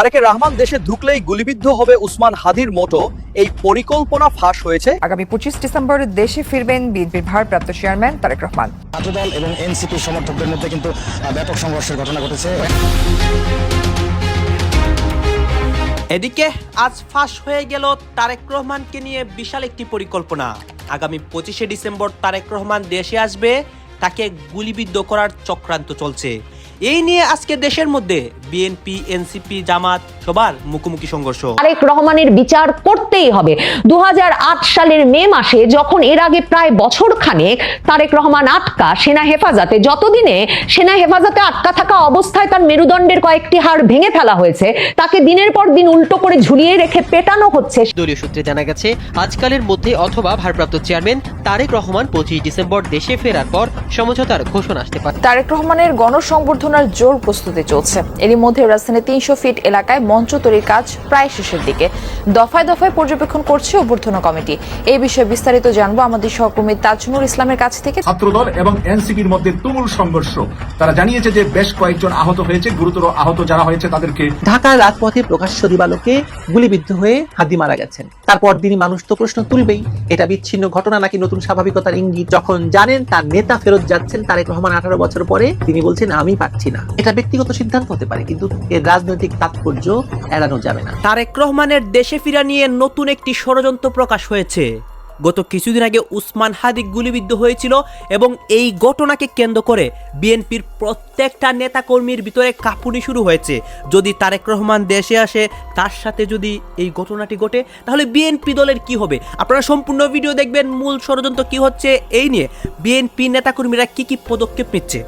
তারেকের রহমান দেশে ঢুকলেই গুলিবিদ্ধ হবে উসমান হাদির মতো। এই পরিকল্পনা ফাঁস হয়েছে। আগামী পঁচিশ ডিসেম্বর দেশে ফিরবেন বিএনপির ভারপ্রাপ্ত চেয়ারম্যান তারেক রহমান। ছাত্রদল এবং এনসিপি সমর্থকদের মধ্যে কিন্তু ব্যাপক সংঘর্ষের ঘটনা ঘটেছে। এদিকে আজ ফাঁস হয়ে গেল তারেক রহমানকে নিয়ে বিশাল একটি পরিকল্পনা। আগামী পঁচিশে ডিসেম্বর তারেক রহমান দেশে আসবে তাকে গুলিবিদ্ধ করার চক্রান্ত চলছে। এই নিয়ে আজকে দেশের মধ্যে বিএনপি এনসিপি জামাত সবার মুখোমুখি সংঘর্ষ। তারেক রহমানের বিচার করতেই হবে। দু সালের মে মাসে যখন এর আগে প্রায় বছর খানেক তারেক রহমান আটকা সেনা হেফাজতে যতদিনে সেনা হেফাজতে আটকা থাকা অবস্থায় তার মেরুদণ্ডের কয়েকটি হাড় ভেঙে ফেলা হয়েছে তাকে দিনের পর দিন উল্টো করে ঝুলিয়ে রেখে পেটানো হচ্ছে। দলীয় সূত্রে জানা গেছে আজকালের মধ্যে অথবা ভারপ্রাপ্ত চেয়ারম্যান তারেক রহমান পঁচিশ ডিসেম্বর দেশে ফেরার পর সমঝোতার ঘোষণা আসতে পারে। তারেক রহমানের গণসংবর্ধনার জোর প্রস্তুতি চলছে। এরই মধ্যে রাজধানীর তিনশো ফিট এলাকায় মঞ্চ তৈরির কাজ প্রায় শেষের দিকে। দফায় দফায় পর্যবেক্ষণ করছে অভ্যর্থনা কমিটি। এই বিষয়ে বিস্তারিত জানব আমাদের সহকর্মী তাজনুর ইসলামের কাছ থেকে। ছাত্রদল এবং এনসিপির মধ্যে তুমুল সংঘর্ষ। তারা জানিয়েছে যে বেশ কয়েকজন আহত হয়েছে গুরুতর আহত যারা হয়েছে তাদেরকে ঢাকার রাজপথে প্রকাশ্য দিবালোকে গুলিবিদ্ধ হয়ে হাদি মারা গেছেন। তারপর দিনই মানুষ তো প্রশ্ন তুলবেই। এটা বিচ্ছিন্ন ঘটনা নাকি নতুন স্বাভাবিকতার ইঙ্গিত? যখন জানেন তার নেতা ফেরত যাচ্ছেন তারেক রহমান আঠারো বছর পরে তিনি বলছেন আমি পারছি না। এটা ব্যক্তিগত সিদ্ধান্ত হতে পারে, কিন্তু এর রাজনৈতিক তাৎপর্য এড়ানো যাবে না। তারেক রহমানের দেশে ফিরা নিয়ে নতুন একটি ষড়যন্ত্র প্রকাশ হয়েছে। গত কিছুদিন আগে উসমান হাদিক গুলিবিদ্ধ হয়েছিল এবং এই ঘটনাকে কেন্দ্র করে বিএনপির প্রত্যেকটা নেতাকর্মীর ভিতরে কাঁপুনি শুরু হয়েছে। যদি তারেক রহমান দেশে আসে, তার সাথে যদি এই ঘটনাটি ঘটে, তাহলে বিএনপি দলের কি হবে? আপনারা সম্পূর্ণ ভিডিও দেখবেন, মূল ষড়যন্ত্র কি হচ্ছে, এই নিয়ে। বিএনপি নেতাকর্মীরা কি কি পদক্ষেপ নিচ্ছে?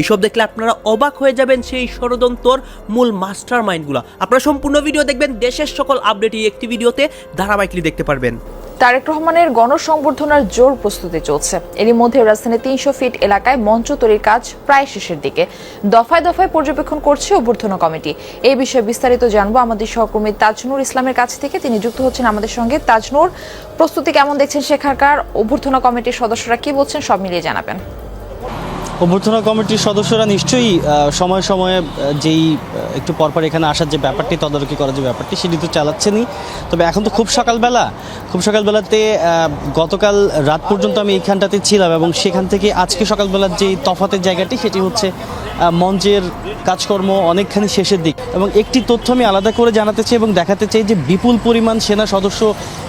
এইসব দেখলে আপনারা অবাক হয়ে যাবেন সেই ষড়যন্ত্রর মূল মাস্টার মাইন্ডগুলো আপনারা সম্পূর্ণ ভিডিও দেখবেন দেশের সকল আপডেট এই একটি ভিডিওতে ধারাবাহিকলি দেখতে পারবেন। তারেক রহমানের গণসংবর্ধনার জোর প্রস্তুতি চলছে। এরই মধ্যে রাজধানীর তিনশো ফিট এলাকায় মঞ্চ তৈরির কাজ প্রায় শেষের দিকে। দফায় দফায় পর্যবেক্ষণ করছে অভ্যর্থনা কমিটি। এই বিষয়ে বিস্তারিত জানব আমাদের সহকর্মী তাজনুর ইসলামের কাছ থেকে। তিনি যুক্ত হচ্ছেন আমাদের সঙ্গে। তাজনুর, প্রস্তুতি কেমন দেখছেন সেখানকার অভ্যর্থনা কমিটির সদস্যরা কি বলছেন সব মিলিয়ে জানাবেন। অভ্যর্থনা কমিটির সদস্যরা নিশ্চয়ই সময় সময়ে যেই একটু পরপর এখানে আসার যে ব্যাপারটি, তদারকি করার যে ব্যাপারটি, সেটি তো চালাচ্ছেনই। তবে এখন তো খুব সকালবেলা। খুব সকালবেলাতে গতকাল রাত পর্যন্ত আমি এইখানটাতে ছিলাম এবং সেখান থেকে আজকে সকালবেলার যেই তফাতের জায়গাটি, সেটি হচ্ছে মঞ্চের কাজকর্ম অনেকখানি শেষের দিক। এবং একটি তথ্য আমি আলাদা করে জানাতে চাই এবং দেখাতে চাই যে বিপুল পরিমাণ সেনা সদস্য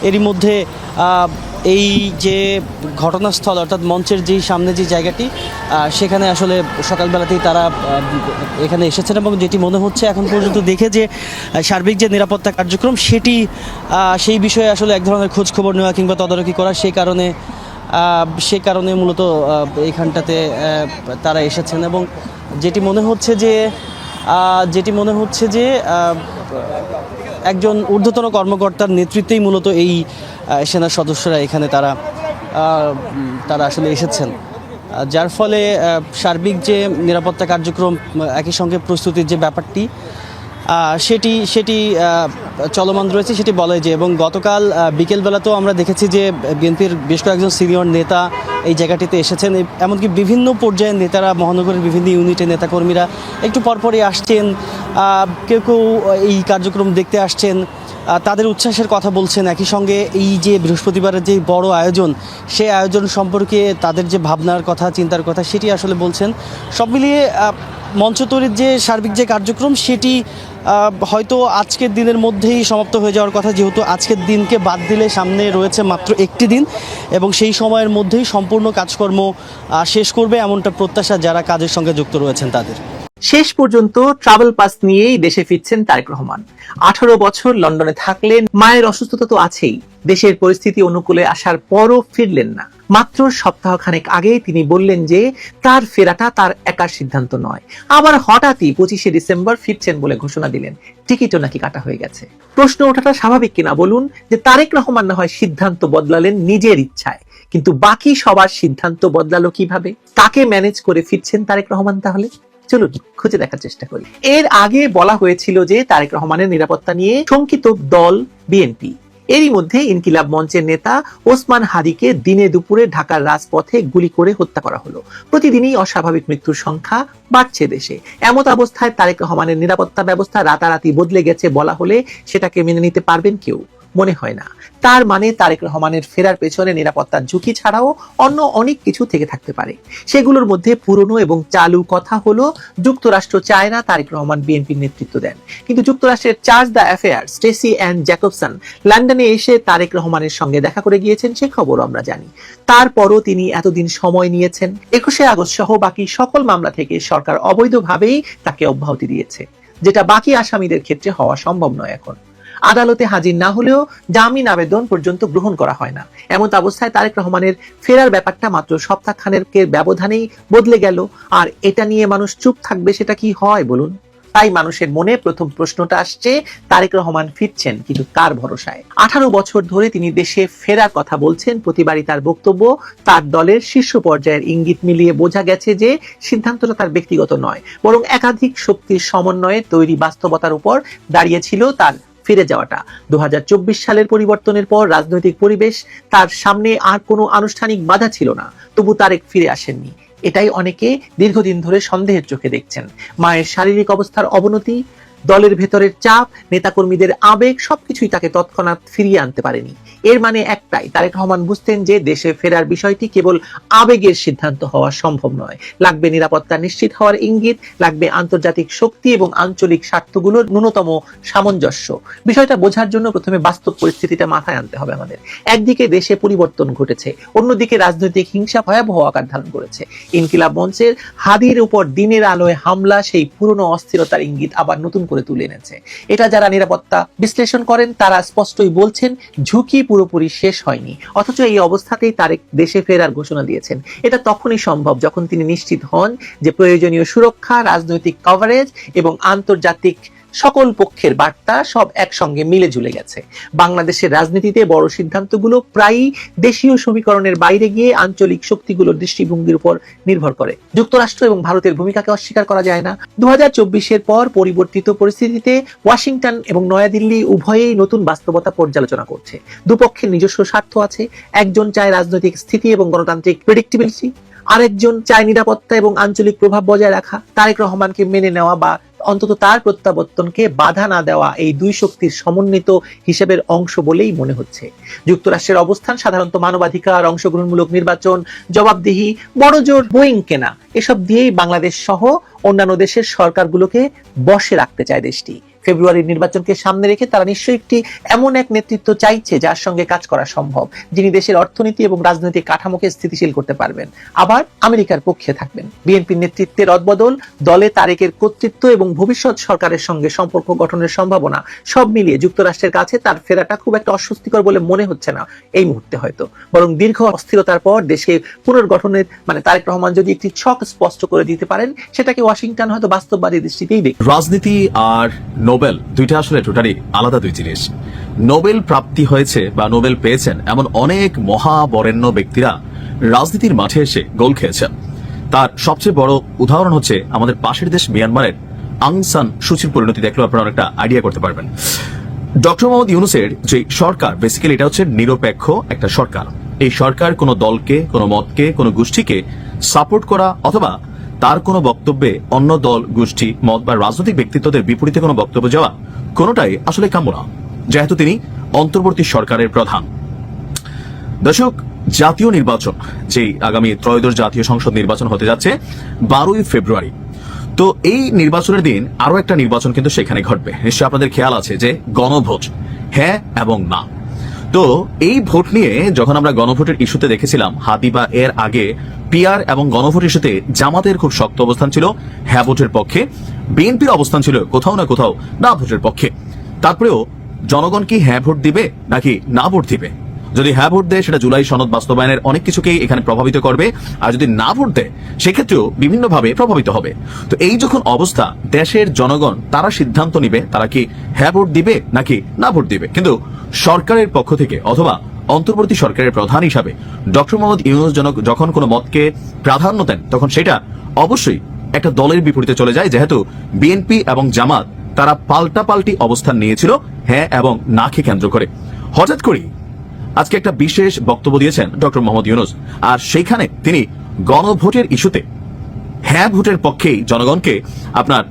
এরই মধ্যে এই যে ঘটনাস্থল অর্থাৎ মঞ্চের যেই সামনে যে জায়গাটি সেখানে আসলে সকালবেলাতেই তারা এখানে এসেছেন এবং যেটি মনে হচ্ছে এখন পর্যন্ত দেখে যে সার্বিক যে নিরাপত্তা কার্যক্রম, সেটি সেই বিষয়ে আসলে এক ধরনের খোঁজ খবর নেওয়া কিংবা তদারকি করা সেই কারণে সে কারণে মূলত এইখানটাতে তারা এসেছেন এবং যেটি মনে হচ্ছে যে যেটি মনে হচ্ছে যে একজন ঊর্ধ্বতন কর্মকর্তার নেতৃত্বেই মূলত এই সেনার সেনা সদস্যরা এখানে তারা তারা আসলে এসেছেন। যার ফলে সার্বিক যে নিরাপত্তা কার্যক্রম একই সঙ্গে প্রস্তুতির যে ব্যাপারটি সেটি সেটি চলমান রয়েছে, সেটি বলা যে এবং গতকাল বিকেলবেলাতেও আমরা দেখেছি যে বিএনপির বেশ কয়েকজন সিনিয়র নেতা এই জায়গাটিতে এসেছেন। এমনকি বিভিন্ন পর্যায়ের নেতারা, মহানগরের বিভিন্ন ইউনিটের নেতাকর্মীরা একটু পরপরই আসছেন। কেউ কেউ এই কার্যক্রম দেখতে আসছেন। তাদের উচ্ছ্বাসের কথা বলছেন। একই সঙ্গে এই যে বৃহস্পতিবারের যে বড় আয়োজন, সেই আয়োজন সম্পর্কে তাদের যে ভাবনার কথা, চিন্তার কথা, সেটি আসলে বলছেন। সব মিলিয়ে মঞ্চ তৈরির যে সার্বিক যে কার্যক্রম, সেটি হয়তো আজকের দিনের মধ্যেই সমাপ্ত হয়ে যাওয়ার কথা, যেহেতু আজকের দিনকে বাদ দিলে সামনে রয়েছে মাত্র একটি দিন এবং সেই সময়ের মধ্যেই সম্পূর্ণ কাজকর্ম শেষ করবে এমনটা প্রত্যাশা যারা কাজের সঙ্গে যুক্ত রয়েছেন তাদের। শেষ পর্যন্ত ট্রাভেল পাস নিয়েই দেশে ফিরছেন তারেক রহমান। আঠারো বছর লন্ডনে থাকলেন, মায়ের অসুস্থতা তো আছেই। দেশের পরিস্থিতি অনুকূলে আসার পরও ফিরলেন না। মাত্র সপ্তাহখানেক আগে তিনি বললেন যে তার ফেরাটা তার একার সিদ্ধান্ত নয়। আবার হঠাৎই পঁচিশে ডিসেম্বর ফিরছেন বলে ঘোষণা দিলেন। টিকিটও নাকি কাটা হয়ে গেছে। প্রশ্ন ওঠাটা স্বাভাবিক কিনা বলুন যে তারেক রহমান না হয় সিদ্ধান্ত বদলালেন নিজের ইচ্ছায়। কিন্তু বাকি সবার সিদ্ধান্ত বদলালো কীভাবে? কাকে ম্যানেজ করে ফিরছেন তারেক রহমান তাহলে? চলুন, খুঁজে দেখার চেষ্টা করি। এর আগে বলা হয়েছিল যে তারেক রহমানের নিরাপত্তা নিয়ে শঙ্কিত দল বিএনপি। এরই মধ্যে ইনকিলাব মঞ্চের নেতা ওসমান হাদিকে দিনে দুপুরে ঢাকার রাজপথে গুলি করে হত্যা করা হলো। প্রতিদিনই অস্বাভাবিক মৃত্যুর সংখ্যা বাড়ছে দেশে। এমত অবস্থায় তারেক রহমানের নিরাপত্তা ব্যবস্থা রাতারাতি বদলে গেছে বলা হলে সেটাকে মেনে নিতে পারবেন কেউ। মনে হয় না। তার মানে তারেক রহমানের ফেরার পেছনে নিরাপত্তার ঝুঁকি ছাড়াও অন্য অনেক কিছু থেকে থাকতে পারে। সেগুলোর মধ্যে পুরনো এবং চালু কথা হলো, যুক্তরাষ্ট্র চায় না তারেক রহমান বিএনপির নেতৃত্ব দেন। কিন্তু যুক্তরাষ্ট্রের charge d'affaires Stacey Ann Jacobson লন্ডনে এসে তারেক রহমানের সঙ্গে দেখা করে গিয়েছেন, সে খবর আমরা জানি। তারপরও তিনি এতদিন সময় নিয়েছেন। একুশে আগস্ট সহ বাকি সকল মামলা থেকে সরকার অবৈধভাবেই তাকে অব্যাহতি দিয়েছে। যেটা বাকি আসামিদের ক্ষেত্রে হওয়া সম্ভব নয় এখন। আদালতে হাজির না হলেও জামিন আবেদন পর্যন্ত গ্রহণ করা হয় না। এমন অবস্থায় তারেক রহমানের ফেরার ব্যাপারটা মাত্র সপ্তাহ খানেক ব্যবধানেই বদলে গেল। আর এটা নিয়ে মানুষ চুপ থাকবে সেটা কি হয় বলুন? তাই মানুষের মনে প্রথম প্রশ্নটা আসছে, তারেক রহমান ফিরছেন কিন্তু কার ভরসায়? আঠারো বছর ধরে তিনি দেশে ফেরার কথা বলছেন, প্রতিবারই তার বক্তব্য, তার দলের শীর্ষ পর্যায়ের ইঙ্গিত মিলিয়ে বোঝা গেছে যে সিদ্ধান্তটা তার ব্যক্তিগত নয়, বরং একাধিক শক্তির সমন্বয়ে তৈরি বাস্তবতার উপর দাঁড়িয়েছিল তার ফিরে যাওয়াটা। দু হাজার চব্বিশ সালের পরিবর্তনের পর রাজনৈতিক পরিবেশ তার সামনে আর কোনো আনুষ্ঠানিক বাধা ছিল না। তবু তারেক ফিরে আসেননি। এটাই অনেকে দীর্ঘদিন ধরে সন্দেহের চোখে দেখছেন। মায়ের শারীরিক অবস্থার অবনতি দলের ভেতরের চাপ, নেতাকর্মীদের আবেগ, সবকিছুই তাকে তৎক্ষণাৎ ফিরিয়ে আনতে পারেনি। এর মানে একটাই, তারেক রহমান বুঝতেন যে দেশে ফেরার বিষয়টি কেবল আবেগের সিদ্ধান্ত হওয়া সম্ভব নয়। লাগবে নিরাপত্তা নিশ্চিত হওয়ার ইঙ্গিত, লাগবে আন্তর্জাতিক শক্তি এবং আঞ্চলিক স্বার্থগুলোর ন্যূনতম সামঞ্জস্য। বিষয়টা বোঝার জন্য প্রথমে বাস্তব পরিস্থিতিটা মাথায় আনতে হবে আমাদের। একদিকে দেশে পরিবর্তন ঘটেছে, অন্যদিকে রাজনৈতিক হিংসা ভয়াবহ আকার ধারণ করেছে। ইনকিলাব মঞ্চের হাদির উপর দিনের আলোয় হামলা, সেই পুরনো অস্থিরতার ইঙ্গিত আবার নতুন করে তুলে এনেছে। এটা যারা নিরাপত্তা বিশ্লেষণ করেন, তারা স্পষ্টই বলছেন, ঝুঁকি পুরোপুরি শেষ হয়নি। অথচ এই অবস্থাতেই তারেক দেশে ফেরার ঘোষণা দিয়েছেন। এটা তখনই সম্ভব যখন তিনি নিশ্চিত হন যে প্রয়োজনীয় সুরক্ষা, রাজনৈতিক কভারেজ এবং আন্তর্জাতিক সকল পক্ষের বার্তা সব একসঙ্গে মিলে ঝুলে গেছে। বাংলাদেশের রাজনীতিতে বড় সিদ্ধান্তগুলো প্রায়ই দেশীয় সমীকরণের বাইরে গিয়ে আঞ্চলিক শক্তিগুলোর দৃষ্টিভঙ্গির উপর নির্ভর করে। যুক্তরাষ্ট্র এবং ভারতের ভূমিকাকে অস্বীকার করা যায় না। দু হাজার পর পরিবর্তিত পরিস্থিতিতে ওয়াশিংটন এবং নয়াদিল্লি উভয়েই নতুন বাস্তবতা পর্যালোচনা করছে। দুপক্ষের নিজস্ব স্বার্থ আছে। একজন চায় রাজনৈতিক স্থিতি এবং গণতান্ত্রিক প্রেডিক্টিবিলিটি আরেকজন চায় নিরাপত্তা এবং আঞ্চলিক প্রভাব বজায় রাখা। তারেক রহমানকে মেনে নেওয়া বা অন্তত তার প্রত্যাবর্তনকে বাধা না দেওয়া এই দুই শক্তির সমন্বিত হিসেবের অংশ বলেই মনে হচ্ছে। যুক্তরাষ্ট্রের অবস্থান সাধারণত মানবাধিকার, অংশগ্রহণমূলক নির্বাচন, জবাবদিহি, বড়জোর বোয়িং কেনা, এসব দিয়েই বাংলাদেশ সহ অন্যান্য দেশের সরকারগুলোকে বসে রাখতে চায় দেশটি। ফেব্রুয়ারির নির্বাচনকে সামনে রেখে তারা নিশ্চয়ই একটি এমন এক নেতৃত্ব চাইছে যার সঙ্গে কাজ করা সম্ভব, যিনি দেশের অর্থনীতি এবং রাজনৈতিক কাঠামোকে স্থিতিশীল করতে পারবেন। আবার আমেরিকার পক্ষে থাকবেন। বিএনপির নেতৃত্বের অদবদল, দলে তারেকের কর্তৃত্ব এবং ভবিষ্যৎ সরকারের সঙ্গে সম্পর্ক গঠনের সম্ভাবনা, সব মিলিয়ে যুক্তরাষ্ট্রের কাছে তার ফেরাটা খুব একটা অস্বস্তিকর বলে মনে হচ্ছে না এই মুহূর্তে হয়তো। বরং দীর্ঘ অস্থিরতার পর দেশকে পুনর্গঠনের মানে তারেক রহমান যদি একটি ছক স্পষ্ট করে দিতে পারেন, সেটাকে ওয়াশিংটন হয়তো বাস্তববাদী দৃষ্টিতেই দেখবে। রাজনীতি আর নোবেল, দুইটা আসলে টোটালি আলাদা দুই জিনিস। নোবেল প্রাপ্তি হয়েছে বা নোবেল পেয়েছেন এমন অনেক মহাবরেণ্য ব্যক্তিরা রাজনীতির মাঠে এসে গোল খেয়েছেন। তার সবচেয়ে বড় উদাহরণ হচ্ছে আমাদের পাশের দেশ মিয়ানমারের আংসান সুচির পরিণতি। দেখলেও আপনারা অনেকটা আইডিয়া করতে পারবেন। ডক্টর মোহাম্মদ ইউনুসের যে সরকার বেসিক্যালি এটা হচ্ছে নিরপেক্ষ একটা সরকার। এই সরকার কোনো দলকে, কোনো মতকে, কোনো গোষ্ঠীকে সাপোর্ট করা অথবা তার কোনো বক্তব্যে অন্য দল, গোষ্ঠী, মত বা রাজনৈতিক ব্যক্তিত্বদের বিপরীতে কোনো বক্তব্য যাওয়া কোনোটাই আসলে কাম্য না, যেহেতু তিনি অন্তর্বর্তী সরকারের প্রধান। দর্শক, জাতীয় নির্বাচন, যেই আগামী ত্রয়োদশ জাতীয় সংসদ নির্বাচন হতে যাচ্ছে বারোই ফেব্রুয়ারি। তো এই নির্বাচনের দিন আরও একটা নির্বাচন কিন্তু সেখানে ঘটবে। নিশ্চয়ই আপনাদের খেয়াল আছে যে গণভোট হ্যাঁ এবং না। তো এই ভোট নিয়ে যখন আমরা গণভোটের ইস্যুতে দেখেছিলাম হাতিবা এর আগে পিআর এবং গণভোট ইস্যুতে জামাতের খুব শক্ত অবস্থান ছিল হ্যাঁ ভোটের পক্ষে। বিএনপির অবস্থান ছিল কোথাও না কোথাও না ভোটের পক্ষে। তারপরেও জনগণ কি হ্যাঁ ভোট দিবে নাকি না ভোট দিবে? যদি হ্যাঁ ভোট দেয়, সেটা জুলাই সনদ বাস্তবায়নের অনেক কিছুকেই এখানে প্রভাবিত করবে। আর যদি না ভোট দেয়, সেক্ষেত্রেও বিভিন্নভাবে প্রভাবিত হবে। তো এই যখন অবস্থা, দেশের জনগণ, তারা সিদ্ধান্ত নিবে, তারা কি হ্যাঁ ভোট দিবে, নাকি না ভোট দিবে? কিন্তু সরকারের পক্ষ থেকে অথবা অন্তর্বর্তী সরকারের প্রধান হিসাবে ডক্টর মোহাম্মদ ইউনুস জনক যখন কোনো মতকে প্রাধান্য দেন, তখন সেটা অবশ্যই একটা দলের বিপরীতে চলে যায়। যেহেতু বিএনপি এবং জামাত, তারা পাল্টাপাল্টি অবস্থান নিয়েছিল হ্যাঁ এবং নাকে কেন্দ্র করে। হঠাৎ করেই আজকে একটা বিশেষ বক্তব্য দিয়েছেন ডক্টর মোহাম্মদ ইউনুস। আর সেইখানে তিনি গণভোটের ইস্যুতে হ্যাঁ ভোটের পক্ষেই জনগণকে আপনার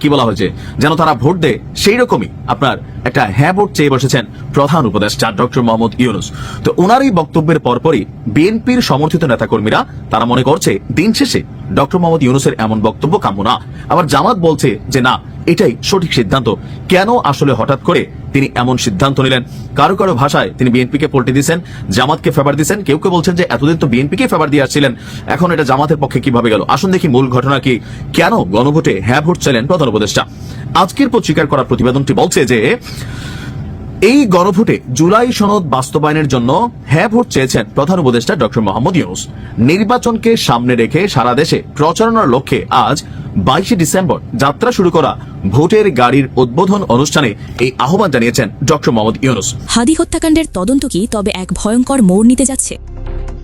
কি বলা হয়েছে, যেন তারা ভোট দেয় সেই রকমই আপনার একটা হ্যাঁ চেয়ে বসেছেন প্রধান উপদেষ্টা ডক্টর মোহাম্মদ ইউনুস। তো ওনার এই বক্তব্যের পরপরই বিএনপির সমর্থিত নেতাকর্মীরা, তারা মনে করছে দিন শেষে ডক্টর মোহাম্মদ ইউনুসের এমন বক্তব্য কাম্য না। আবার জামাত বলছে যে, না, এটাই সঠিক সিদ্ধান্ত। কেন আসলে হঠাৎ করে তিনি এমন সিদ্ধান্ত নিলেন? কারও কারও ভাষায় তিনি বিএনপিকে পল্টে দিয়েছেন, জামাতকে ফেভার দিয়েছেন, কেউ কেউ বলছেন যে, এতদিন তো বিএনপিকে ফেভার দিয়ে আসছিলেন, এখন এটা জামাতের পক্ষে কীভাবে গেল? আসুন দেখি মূল ঘটনা কি। কেন গণভোটে হ্যাঁ ভোট চাইলেন প্রধান উপদেষ্টা? আজকের পত্রিকার করা প্রতিবেদনটি বলছে যে এই গণভোটে জুলাই সনদ বাস্তবায়নের জন্য হ্যাঁ ভোট চেয়েছেন প্রধান উপদেষ্টা ডক্টর মোহাম্মদ ইউনুস। নির্বাচনকে সামনে রেখে সারা দেশে প্রচারণার লক্ষ্যে আজ বাইশে ডিসেম্বর যাত্রা শুরু করা ভোটের গাড়ির উদ্বোধন অনুষ্ঠানে এই আহ্বান জানিয়েছেন ডক্টর মোহাম্মদ ইউনুস। হাদি হত্যাকাণ্ডের তদন্ত কি তবে এক ভয়ঙ্কর মোড় নিতে যাচ্ছে?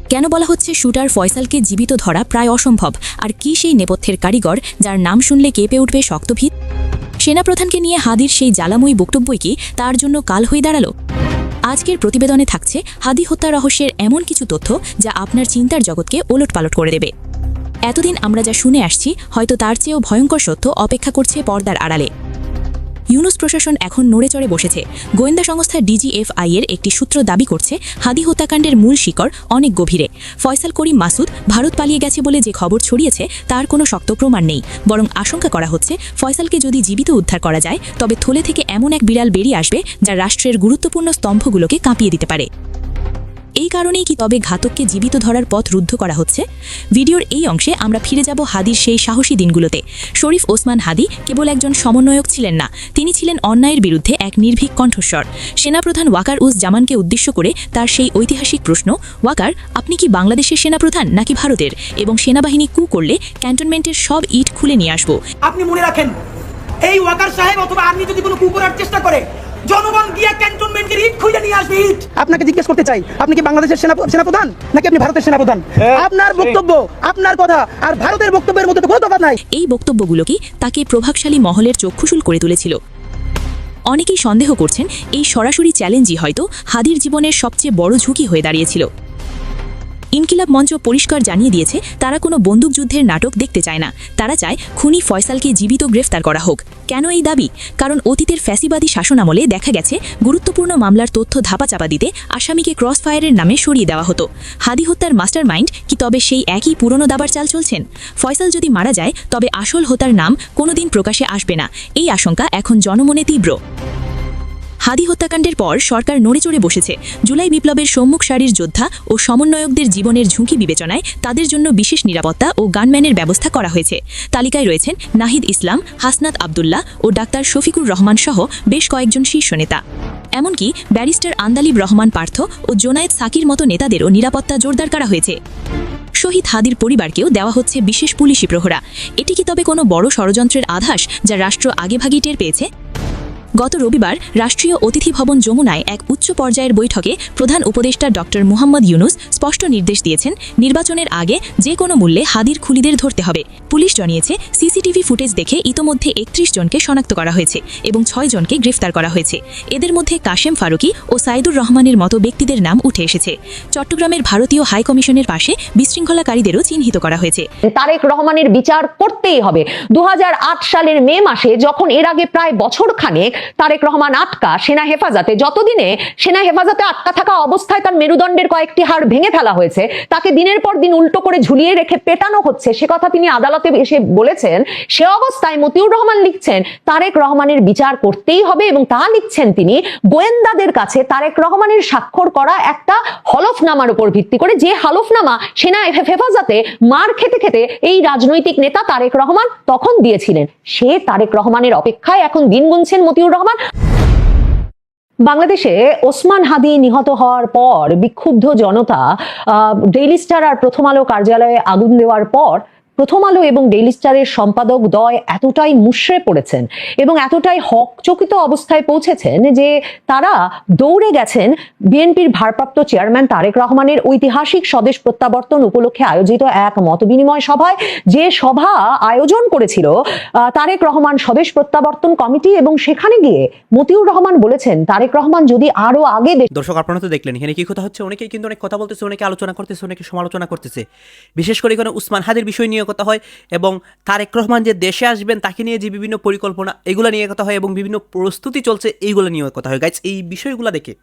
কেন বলা হচ্ছে শুটার ফয়সালকে জীবিত ধরা প্রায় অসম্ভব? আর কি সেই নেপথ্যের কারিগর যার নাম শুনলে কেঁপে উঠবে শক্তভিত? সেনাপ্রধানকে নিয়ে হাদির সেই জ্বালাময়ী বক্তব্যই কি তার জন্য কাল হয়ে দাঁড়াল? আজকের প্রতিবেদনে থাকছে, হাদি হত্যা রহস্যের এমন কিছু তথ্য যা আপনার চিন্তার জগৎকে ওলটপালট করে দেবে। এতদিন আমরা যা শুনে আসছি, হয়তো তার চেয়েও ভয়ঙ্কর সত্য অপেক্ষা করছে পর্দার আড়ালে। ইউনুস প্রশাসন এখন নড়ে চড়ে বসেছে। গোয়েন্দা সংস্থা ডিজিএফআই এর একটি সূত্র দাবি করছে, হাদি হত্যাকাণ্ডের মূল শিকড় অনেক গভীরে। ফয়সাল করিম মাসুদ, ভারত পালিয়ে গেছে বলে যে খবর ছড়িয়েছে, তার কোনো শক্ত প্রমাণ নেই। বরং আশঙ্কা করা হচ্ছে, ফয়সালকে যদি জীবিত উদ্ধার করা যায়, তবে থলে থেকে এমন এক বিড়াল বেরিয়ে আসবে, যা রাষ্ট্রের গুরুত্বপূর্ণ স্তম্ভগুলোকে কাঁপিয়ে দিতে পারে। এই কারণেই কি তবে ঘাতককে জীবিত ধরার পথ রুদ্ধ করা হচ্ছে? ভিডিওর এই অংশে আমরা ফিরে যাব হাদির সেই সাহসী দিনগুলোতে। শরীফ ওসমান হাদি কেবল একজন সমন্বয়ক ছিলেন না, তিনি ছিলেন অন্যায়ের বিরুদ্ধে এক নির্ভীক কণ্ঠস্বর। সেনাপ্রধান ওয়াকার উজ জামানকে উদ্দেশ্য করে তার সেই ঐতিহাসিক প্রশ্ন, ওয়াকার, আপনি কি বাংলাদেশের সেনাপ্রধান নাকি ভারতের? এবং সেনাবাহিনী কু করলে ক্যান্টনমেন্টের সব ইট খুলে নিয়ে আসব। আপনি মনে রাখেন, এই ওয়াকার সাহেব অথবা আর্মি যদি কোনো কু করার চেষ্টা করে, জনগণ গিয়া ইট খুঁজে নিয়ে আসবে ইট আপনাকে জিজ্ঞেস করতে চাই আপনি কি বাংলাদেশের সেনাপ্রধান? নাকি আপনি ভারতের সেনাপ্রধান? আপনার বক্তব্য আপনার কথা আর ভারতের বক্তব্যের মধ্যে তো কোনো তফাৎ নাই। এই বক্তব্যগুলো কি তাকে প্রভাবশালী মহলের চক্ষুশুল করে তুলেছিল? অনেকেই সন্দেহ করছেন এই সরাসরি চ্যালেঞ্জই হয়তো হাদির জীবনের সবচেয়ে বড় ঝুঁকি হয়ে দাঁড়িয়েছিল। ইনকিলাব মঞ্চ পরিষ্কার জানিয়ে দিয়েছে, তারা কোনো বন্দুকযুদ্ধের নাটক দেখতে চায় না। তারা চায় খুনি ফয়সালকে জীবিত গ্রেফতার করা হোক। কেন এই দাবি? কারণ অতীতের ফ্যাসিবাদী শাসনামলে দেখা গেছে, গুরুত্বপূর্ণ মামলার তথ্য ধাপাচাপা দিতে আসামিকে ক্রস ফায়ারের নামে সরিয়ে দেওয়া হতো। হাদি হত্যার মাস্টার মাইন্ড কি তবে সেই একই পুরনো দাবার চাল চলছেন? ফয়সাল যদি মারা যায়, তবে আসল হোতার নাম কোনোদিন প্রকাশে আসবে না। এই আশঙ্কা এখন জনমনে তীব্র। হাদি হত্যাকাণ্ডের পর সরকার নড়েচড়ে বসেছে। জুলাই বিপ্লবের সম্মুখ সারির যোদ্ধা ও সমন্বয়কদের জীবনের ঝুঁকি বিবেচনায় তাদের জন্য বিশেষ নিরাপত্তা ও গানম্যানের ব্যবস্থা করা হয়েছে। তালিকায় রয়েছেন নাহিদ ইসলাম, হাসনাত আবদুল্লাহ ও ডাক্তার শফিকুর রহমান সহ বেশ কয়েকজন শীর্ষ নেতা। এমনকি ব্যারিস্টার আন্দালিব রহমান পার্থ ও জোনায়েদ সাকির মতো নেতাদেরও নিরাপত্তা জোরদার করা হয়েছে। শহীদ হাদির পরিবারকেও দেওয়া হচ্ছে বিশেষ পুলিশি প্রহরা। এটি কি তবে কোনো বড় ষড়যন্ত্রের আধাস যা রাষ্ট্র আগেভাগেই টের পেয়েছে? গত রবিবার রাষ্ট্রীয় অতিথি ভবন যমুনায় এক উচ্চ পর্যায়ের বৈঠকে প্রধান উপদেষ্টা ডক্টর মুহাম্মদ ইউনুস স্পষ্ট নির্দেশ দিয়েছেন, নির্বাচনের আগে যে কোনো মূল্যে হাদির খুলিদের ধরতে হবে। পুলিশ জানিয়েছে, সিসিটিভি ফুটেজ দেখে ইতোমধ্যে একত্রিশ জনকে শনাক্ত করা হয়েছে এবং ছয় জনকে গ্রেফতার করা হয়েছে। এদের মধ্যে কাশেম ফারুকি ও সাইদুর রহমানের মতো ব্যক্তিদের নাম উঠে এসেছে। চট্টগ্রামের ভারতীয় হাই কমিশনের পাশে বিশৃঙ্খলাকারীদেরও চিহ্নিত করা হয়েছে। তারেক রহমানের বিচার করতেই হবে। দু হাজার আট সালের মে মাসে যখন এর আগে প্রায় বছর খানেক তারেক রহমান আটকা, সেনা হেফাজতে। যতদিনে সেনা হেফাজতে আটকা থাকা অবস্থায় তার মেরুদণ্ডের কয়েকটি হাড় ভেঙে ফেলা হয়েছে, তাকে দিনের পর দিন উল্টো করে ঝুলিয়ে রেখে পেটানো হচ্ছে, সে কথা তিনি আদালতে এসে বলেছেন। সে অবস্থায় মতিউর রহমান লিখছেন, তারেক রহমানের বিচার করতেই হবে এবং তা লিখছেন তিনি, গোয়েন্দাদের কাছে তারেক রহমানের স্বাক্ষর করা একটা হলফনামার উপর ভিত্তি করে, যে হলফনামা সেনা হেফাজতে মার খেতে খেতে এই রাজনৈতিক নেতা তারেক রহমান তখন দিয়েছিলেন। সে তারেক রহমানের অপেক্ষায় এখন দিন গুনছেন মতিউর রহমান। বাংলাদেশে ওসমান হাদি নিহত হওয়ার পর বিক্ষুব্ধ জনতা ডেইলি স্টার আর প্রথম আলো কার্যালয়ে আগুন দেওয়ার পর প্রথম আলো এবং ডেইলি স্টারের সম্পাদক দয় এতটাই মুশড়ে পড়েছেন এবং এতটাই হকচকিত অবস্থায় পৌঁছেছেন যে তারা দৌড়ে গেছেন বিএনপির ভারপ্রাপ্ত চেয়ারম্যান তারেক রহমানের ঐতিহাসিক স্বদেশ প্রত্যাবর্তন উপলক্ষে আয়োজিত এক মতবিনিময় সভায় যে সভা আয়োজন করেছিল তারেক রহমান স্বদেশ প্রত্যাবর্তন কমিটি এবং সেখানে গিয়ে মতিউর রহমান বলেছেন, তারেক রহমান যদি আরও আগে দর্শক, আপনারা তো দেখলেন, এখানে কি কথা হচ্ছে? অনেকেই কিন্তু অনেক কথা বলতেছে, অনেকে আলোচনা করতেছে, অনেকে সমালোচনা করতেছে। বিশেষ করে এখানে উসমান হাদের বিষয় নিয়ে কথা হয় এবং তারেক রহমান যে দেশে আসবেন, তাকে নিয়ে যে বিভিন্ন পরিকল্পনা এগুলো নিয়ে কথা হয় এবং বিভিন্ন প্রস্তুতি চলছে, এইগুলো নিয়ে কথা হয়। গাইজ এই বিষয়গুলো দেখে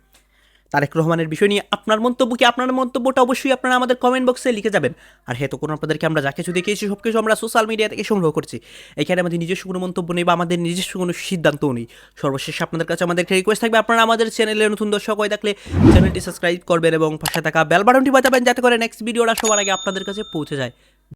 তারেক রহমানের বিষয় নিয়ে আপনার মন্তব্য কি? আপনার মন্তব্যটা অবশ্যই আপনারা আমাদের কমেন্ট বক্সে লিখে যাবেন। আর হ্যাঁ কোনো আপনাদেরকে আমরা যা কিছু দেখিয়েছি সব কিছু আমরা সোশ্যাল মিডিয়া থেকে সংগ্রহ করছি। এখানে আমাদের নিজস্ব কোনো মন্তব্য নেই বা আমাদের নিজস্ব কোনো সিদ্ধান্তও নেই। সর্বশেষ আপনাদের কাছে আমাদের রিকোয়েস্ট থাকবে, আপনারা আমাদের চ্যানেলে নতুন দর্শক হয়ে থাকলে চ্যানেলটি সাবস্ক্রাইব করবেন এবং পাশে থাকা বেল বাটনটি বাজাবেন, যাতে করে নেক্সট ভিডিওটা সবার আগে আপনাদের কাছে পৌঁছে যায়।